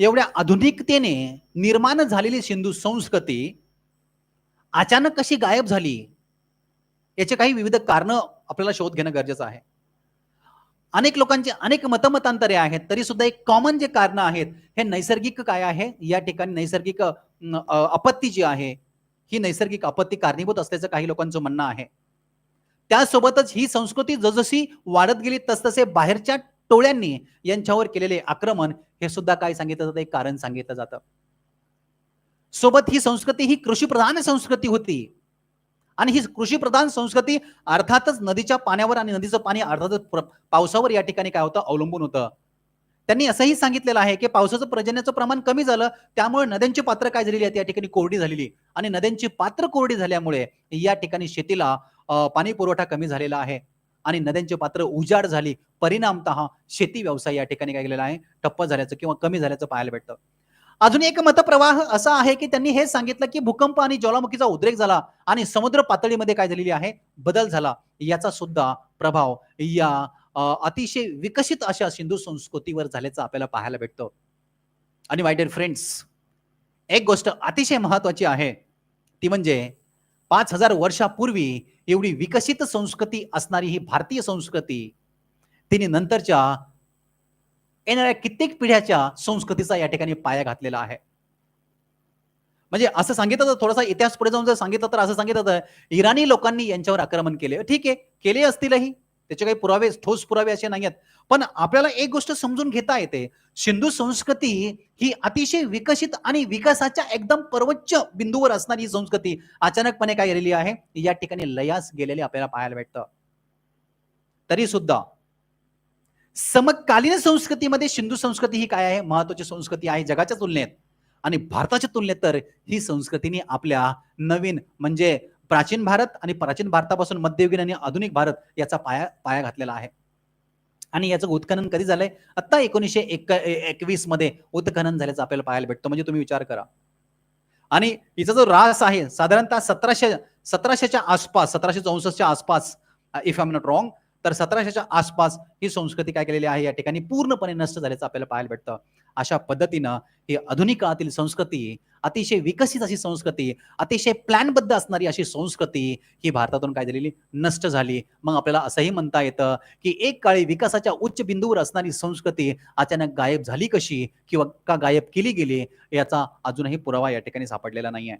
एवढ्या आधुनिकतेने निर्माण झालेली सिंधू संस्कृती अचानक कशी गायब झाली याचे काही विविध कारणं आपल्याला शोध घेणं गरजेचं आहे. अनेक लोकांचे अनेक मतमतांतरे आहेत तरी सुद्धा एक कॉमन जे कारण आहेत हे नैसर्गिक काय आहे? या ठिकाणी नैसर्गिक आपत्ती जी आहे ही नैसर्गिक आपत्ती कारणीभूत असल्याचं काही लोकांचं म्हणणं आहे. त्यासोबतच ही संस्कृती जसजशी वाढत गेली तसतसे बाहेरच्या टोळ्यांनी यांच्यावर केलेले आक्रमण हे सुद्धा काय सांगितलं जातं? एक कारण सांगितलं जातं. सोबत ही संस्कृती ही कृषीप्रधान संस्कृती होती. आणि ही कृषीप्रधान संस्कृती अर्थातच नदीच्या पाण्यावर आणि नदीचं पाणी अर्थातच पावसावर या ठिकाणी काय होतं? अवलंबून होतं. त्यांनी असंही सांगितलेलं आहे की पावसाचं पर्जन्याचं प्रमाण कमी झालं त्यामुळे नद्यांची पात्र काय झालेली आहेत? या ठिकाणी कोरडी झालेली. आणि नद्यांची पात्र कोरडी झाल्यामुळे या ठिकाणी शेतीला पाणी पुरवठा कमी झालेला आहे. आणि नद्यांचे पात्र उजाड झाली परिणामतः शेती व्यवसाय या ठिकाणी काय गेलेला आहे? ठप्प झाल्याचं किंवा कमी झाल्याचं पाहायला भेटतं. अजून एक मतप्रवाह असा आहे की त्यांनी हे सांगितलं की भूकंप आणि ज्वालामुखीचा उद्रेक झाला आणि समुद्र पातळीमध्ये काय झालेली आहे? बदल झाला. याचा सुद्धा प्रभाव या अतिशय विकसित अशा सिंधू संस्कृतीवर झाल्याचं आपल्याला पाहायला भेटतं. आणि माय डिअर फ्रेंड्स एक गोष्ट अतिशय महत्वाची आहे. ती म्हणजे पाच हजार वर्षापूर्वी एवढी विकसित संस्कृती असणारी ही भारतीय संस्कृती तिने नंतरच्या येणाऱ्या कित्येक पिढ्याच्या संस्कृतीचा या ठिकाणी पाया घातलेला आहे. म्हणजे असं सांगितलं तर थोडासा इतिहास पुढे जाऊन जर सांगितलं तर असं सांगितलं तर इराणी लोकांनी यांच्यावर आक्रमण केले. ठीक आहे केले असतीलही. त्याचे काही पुरावे ठोस पुरावे असे नाही आहेत पण आपल्याला एक गोष्ट समजून घेता येते. सिंधू संस्कृती ही अतिशय विकसित आणि विकासाच्या एकदम पर्वोच्च बिंदूवर असणारी ही संस्कृती. अचानकपणे काय गेलेली आहे? या ठिकाणी लयास गेलेली आपल्याला पाहायला भेटतं. तरी सुद्धा समकालीन संस्कृतीमध्ये सिंधू संस्कृती ही काय आहे? महत्वाची संस्कृती आहे जगाच्या तुलनेत. आणि भारताच्या तुलनेत तर ही संस्कृतीने आपल्या नवीन म्हणजे प्राचीन भारत आणि प्राचीन भारतापासून मध्ययुगीन आणि आधुनिक भारत याचा पाया पाया घातलेला आहे. आणि याचं उत्खनन कधी झालंय? आता एकोणीसशे एक एकवीसमध्ये उत्खनन झाल्याचं आपल्याला पाहायला भेटतो. म्हणजे तुम्ही विचार करा. आणि हिचा जो रास आहे साधारणतः सतराशे सतराशेच्या आसपास सतराशे चौसष्टच्या आसपास इफ आय नॉट रॉंग तर सतराशेच्या आसपास ही संस्कृती काय केलेली आहे या ठिकाणी पूर्णपणे नष्ट झाल्याचं आपल्याला पाहायला भेटतं. अशा पद्धतीनं ही आधुनिक काळातील संस्कृती अतिशय विकसित अशी संस्कृती अतिशय प्लॅनबद्ध असणारी अशी संस्कृती ही भारतातून काय झालेली? नष्ट झाली. मग आपल्याला असंही म्हणता येतं की एक काळी विकासाच्या उच्च बिंदूवर असणारी संस्कृती अचानक गायब झाली कशी? किंवा का गायब केली गेली? याचा अजूनही पुरावा या ठिकाणी सापडलेला नाही आहे